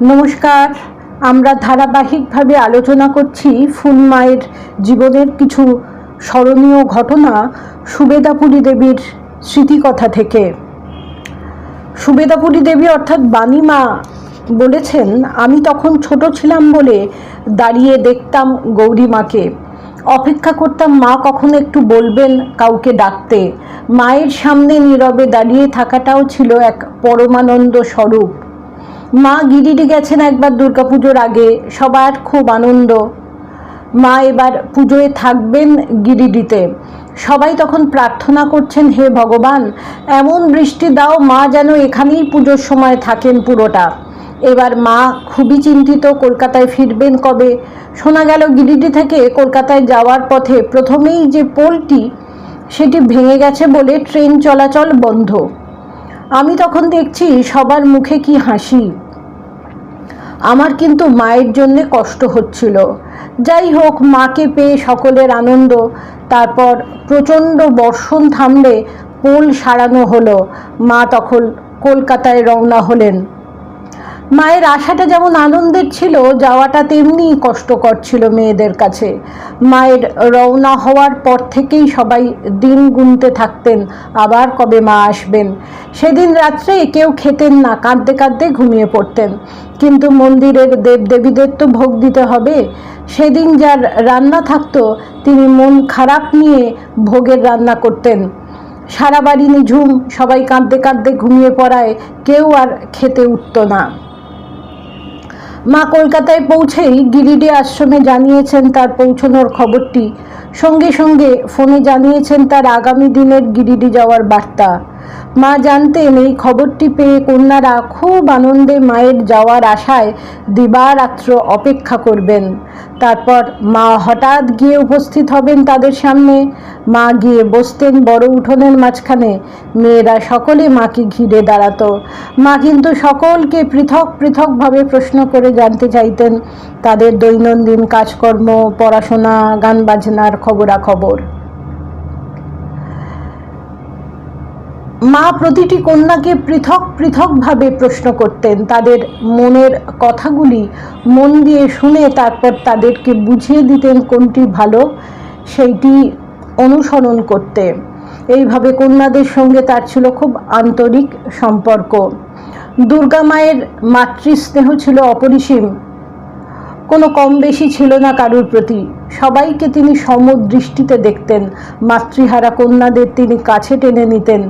নমস্কার। আমরা ধারাবাহিকভাবে আলোচনা করছি ফুল মায়ের জীবনের কিছু স্মরণীয় ঘটনা সুবেদাপুরী দেবীর স্মৃতিকথা থেকে। সুবেদাপুরী দেবী অর্থাৎ বাণীমা বলেছেন, আমি তখন ছোট ছিলাম বলে দাঁড়িয়ে দেখতাম গৌরীমাকে অপেক্ষা করতাম, মা কখন একটু বলবেন কাউকে ডাকতে। মায়ের সামনে নীরবে দাঁড়িয়ে থাকাটাও ছিল এক পরমানন্দ স্বরূপ। মা গিরিডি গেছেন একবার দুর্গাপুজোর আগে। সবার খুব আনন্দ। মা এবার পুজোয় থাকবেন গিরিডিতে সবাই তখন প্রার্থনা করছেন, হে ভগবান, এমন বৃষ্টি দাও, মা যেন এখানেই পুজোর সময় থাকেন পুরোটা। এবার মা খুবই চিন্তিত, কলকাতায় ফিরবেন কবে? শোনা গেল গিরিডি থেকে কলকাতায় যাওয়ার পথে প্রথমেই যে পোলটি, সেটি ভেঙে গেছে বলে ট্রেন চলাচল বন্ধ। আমি তখন দেখছি সবার মুখে কি হাসি। আমার কিন্তু মায়ের জন্যে কষ্ট হচ্ছিল। যাই হোক, মাকে পেয়ে সকলের আনন্দ। তারপর প্রচণ্ড বর্ষণ থামলে পোল সারানো হলো। মা তখন কলকাতায় রওনা হলেন। মায়ের আশাটা যেমন আনন্দের ছিল, যাওয়াটা তেমনি কষ্টকর ছিল মেয়েদের কাছে। মায়ের রওনা হওয়ার পর থেকেই সবাই দিন গুনতে থাকতেন, আবার কবে মা আসবেন? সেদিন রাত্রে কেউ খেতেন না, কাঁদতে কাঁদতে ঘুমিয়ে পড়তেন। কিন্তু মন্দিরের দেবদেবীদের তো ভোগ দিতে হবে। সেদিন যার রান্না থাকতো, তিনি মন খারাপ নিয়ে ভোগের রান্না করতেন। সারা বাড়ি নিঝুম, সবাই কাঁদতে কাঁদতে ঘুমিয়ে পড়ায়, কেউ আর খেতে উঠত না। মা কলকাতায় পৌঁছেই গিরিডি আশ্রমে জানিয়েছেন তার পৌঁছনোর খবরটি। সঙ্গে সঙ্গে ফোনে জানিয়েছেন তার আগামী দিনের গিরিডি যাওয়ার বার্তা। মা জানতেন এই খবরটি পেয়ে কন্যারা খুব আনন্দে মায়ের যাওয়ার আশায় দিবারাত্র অপেক্ষা করবেন। তারপর মা হঠাৎ গিয়ে উপস্থিত হবেন তাদের সামনে। মা গিয়ে বসতেন বড় উঠোনের মাঝখানে। মেয়েরা সকলে মাকে ঘিরে দাঁড়াতো। মা কিন্তু সকলকে পৃথক পৃথকভাবে প্রশ্ন করে জানতে চাইতেন। তাদের দৈনন্দিন কাজকর্ম, পড়াশোনা, গান বাজনার খবরাখবর। মা প্রতিটি কন্যাকে পৃথক পৃথকভাবে প্রশ্ন করতেন। তাদের মনের কথাগুলি মন দিয়ে শুনে তারপর তাদেরকে বুঝিয়ে দিতেন কোনটি ভালো, সেইটি অনুসরণ করতে। এইভাবে কন্যাদের সঙ্গে তার ছিল খুব আন্তরিক সম্পর্ক। দুর্গা মায়ের মাতৃস্নেহ ছিল অপরিসীম। কোনো কম বেশি ছিল না কারুর প্রতি। সবাইকে তিনি সমদৃষ্টিতে দেখতেন। মাতৃহারা কন্যাদের তিনি কাছে টেনে নিতেন,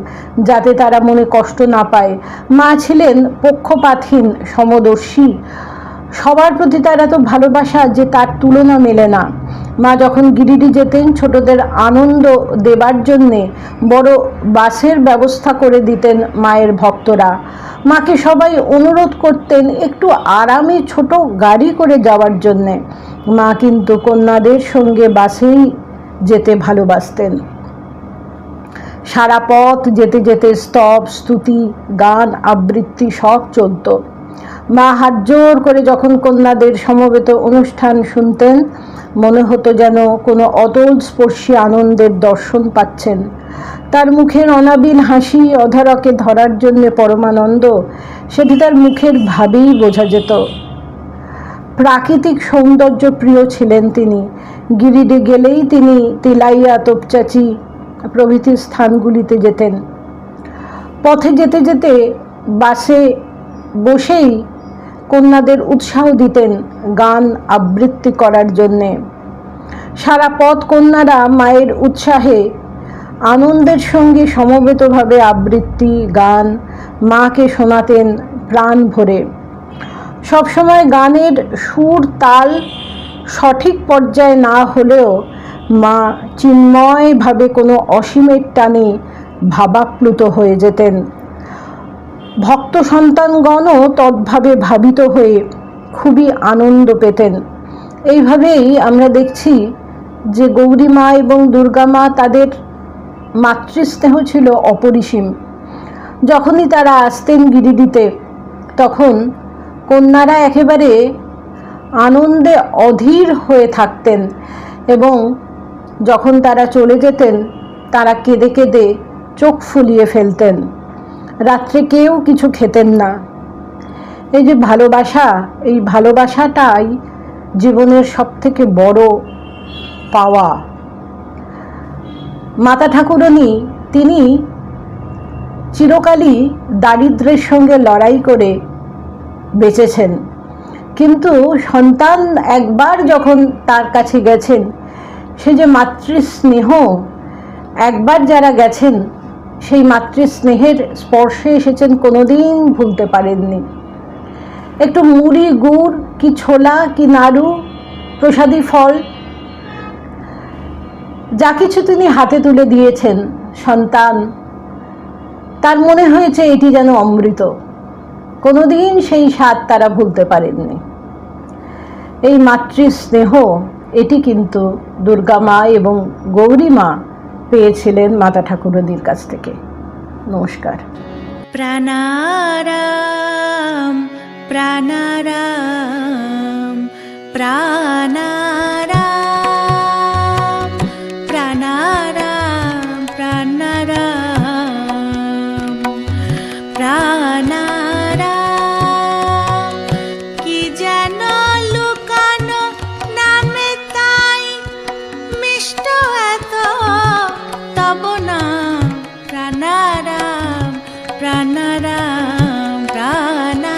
যাতে তারা মনে কষ্ট না পায়। মা ছিলেন পক্ষপাতহীন, সমদর্শী। সবার প্রতি তার এত ভালোবাসা যে তার তুলনা মেলে না। মা যখন গিরিডি যেতেন, ছোটদের আনন্দ দেবার জন্যে বড় বাসের ব্যবস্থা করে দিতেন মায়ের ভক্তরা। মাকে সবাই অনুরোধ করতেন একটু আরামে ছোট গাড়ি করে যাওয়ার জন্যে। মা কিন্তু কন্যাদের সঙ্গে বাসেই যেতে ভালোবাসতেন। সারা পথ যেতে যেতে স্তব, স্তুতি, গান, আবৃত্তি সব চলত। মা হাত জোর করে যখন কন্যাদের সমবেত অনুষ্ঠান শুনতেন, মনে হতো যেন কোনো অতল স্পর্শী আনন্দের দর্শন পাচ্ছেন। তার মুখের অনাবিল হাসি অধরকে ধরার জন্য পরমানন্দ, সেটি তার মুখের ভাবেই বোঝা যেত। প্রাকৃতিক সৌন্দর্য প্রিয় ছিলেন তিনি। গিরিডে গেলেই তিনি তিলাইয়া, তোপচাচি প্রভৃতি স্থানগুলিতে যেতেন। পথে যেতে যেতে বাসে বসেই কন্যাদের উৎসাহ দিতেন গান আবৃত্তি করার জন্যে। সারা পথ কন্যারা মায়ের উৎসাহে আনন্দের সঙ্গে সমবেতভাবে আবৃত্তি, গান মাকে শোনাতেন প্রাণ ভরে। সবসময় গানের সুর, তাল সঠিক পর্যায়ে না হলেও মা চিন্ময়ভাবে কোনো অসীমের টানে ভাবাপ্লুত হয়ে যেতেন। ভক্ত সন্তানগণও তদ্ভাবে ভাবিত হয়ে খুবই আনন্দ পেতেন। এইভাবেই আমরা দেখছি যে গৌরী মা এবং দুর্গা মা তাদের মাতৃস্নেহ ছিল অপরিসীম। যখনই তারা আসতেন গিরিডিতে, তখন কন্যারা একেবারে আনন্দে অধীর হয়ে থাকতেন এবং যখন তারা চলে যেতেন, তারা কেঁদে কেঁদে চোখ ফুলিয়ে ফেলতেন। রাত্রে কেউ কিছু খেতেন না। এই যে ভালোবাসা, এই ভালোবাসাটাই জীবনের সব থেকে বড় পাওয়া। মাতা ঠাকুরনী, তিনি চিরকালই দারিদ্র্যের সঙ্গে লড়াই করে বেঁচেছেন। কিন্তু সন্তান একবার যখন তার কাছে গেছেন, সে যে মাতৃস্নেহ, একবার যারা গেছেন সেই মাতৃস্নেহের স্পর্শে এসেছেন, কোনোদিন ভুলতে পারেননি। একটু মুড়ি, গুড়, কি ছোলা, কি নাড়ু, প্রসাদী ফল, যা কিছু তিনি হাতে তুলে দিয়েছেন, সন্তান। তার মনে হয়েছে এটি যেন অমৃত। কোনোদিন সেই স্বাদ তারা ভুলতে পারেননি। এই মাতৃস্নেহ, এটি কিন্তু দুর্গা মা এবং গৌরী মা পেয়েছিলেন মাতা ঠাকুরদির কাছ থেকে। নমস্কার। প্রাণারাম প্রাণারাম প্রাণা प्राणा